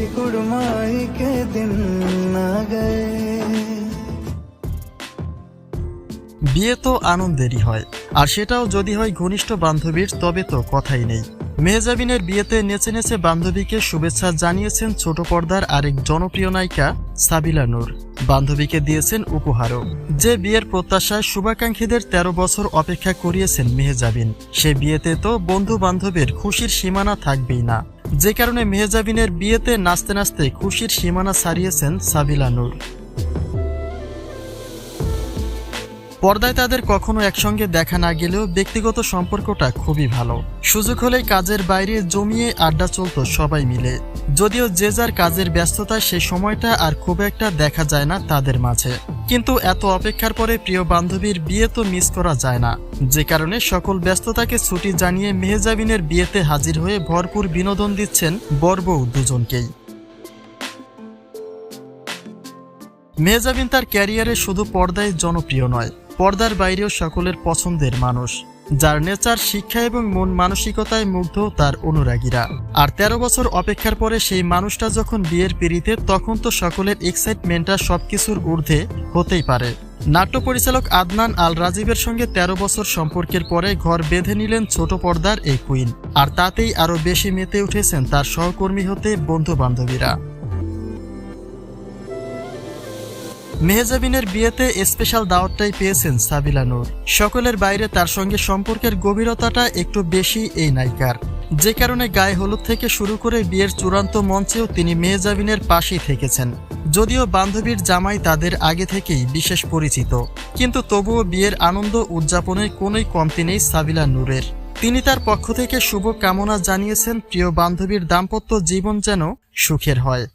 कुड़माई के दिन आ गए বিয়ে তো আনন্দেরই হয় আর সেটাও যদি হয় ঘনিষ্ঠ বান্ধবীর তবে তো কথাই নেই মেহজাবিনের বিয়েতে নেচে নেচে বান্ধবীকে শুভেচ্ছা জানিয়েছেন ছোট পর্দার আরেক জনপ্রিয় নায়িকা সাবিলা নূর বান্ধবীকে দিয়েছেন উপহারও যে বিয়ের প্রত্যাশায় শুভাকাঙ্ক্ষীদের ১৩ বছর অপেক্ষা করিয়েছেন মেহজাবিন সে বিয়েতে তো বন্ধু বান্ধবের খুশির সীমানা থাকবেই না যে কারণে মেহজাবিনের বিয়েতে নাচতে নাচতে খুশির সীমানা ছাড়িয়েছেন সাবিলা নূর। পর্দায় তাদের কখনো একসঙ্গে দেখা না গেলেও ব্যক্তিগত সম্পর্কটা খুবই ভালো। সুযোগ হলেই কাজের বাইরে জমিয়ে আড্ডা চলত সবাই মিলে। যদিও যে যার কাজের ব্যস্ততায় সেই সময়টা আর খুব একটা দেখা যায় না তাদের মাঝে। কিন্তু এত অপেক্ষার পরে প্রিয় বান্ধবীর বিয়ে তো মিস করা যায় না। যে কারণে সকল ব্যস্ততাকে ছুটি জানিয়ে মেহেজাবিনের বিয়েতে হাজির হয়ে ভরপুর বিনোদন দিচ্ছেন বরবউ দুজনকেই। মেহজাবিন তার ক্যারিয়ারে শুধু পর্দায় জনপ্রিয় নয়, পর্দার বাইরেও সকলের পছন্দের মানুষ। যার নেচার, শিক্ষা এবং মন মানসিকতায় মুগ্ধ তার অনুরাগীরা। আর তেরো বছর অপেক্ষার পরে সেই মানুষটা যখন বিয়ের পিড়িতে, তখন তো সকলের এক্সাইটমেন্টটা সবকিছুর ঊর্ধ্বে হতেই পারে। নাট্য পরিচালক আদনান আল রাজীবের সঙ্গে ১৩ বছর সম্পর্কের পরে ঘর বেঁধে নিলেন ছোট পর্দার এই কুইন আর তাতেই আরও বেশি মেতে উঠেছেন তার সহকর্মী হতে বন্ধু বান্ধবীরা মেহজাবিনের বিয়েতে স্পেশাল দাওয়াতটাই পেয়েছেন সাবিলা নূর। সকলের বাইরে তার সঙ্গে সম্পর্কের গভীরতাটা একটু বেশি এই নায়িকার। যে কারণে গায়ে হলুদ থেকে শুরু করে বিয়ের চূড়ান্ত মঞ্চেও তিনি মেহজাবিনের পাশেই থেকেছেন। যদিও বান্ধবীর জামাই তাদের আগে থেকেই বিশেষ পরিচিত। কিন্তু তবুও বিয়ের আনন্দ উদযাপনের কোনোই কমতি নেই সাবিলা নূরের। তিনি তার পক্ষ থেকে শুভ কামনা জানিয়েছেন প্রিয় বান্ধবীর দাম্পত্য জীবন যেন সুখের হয়।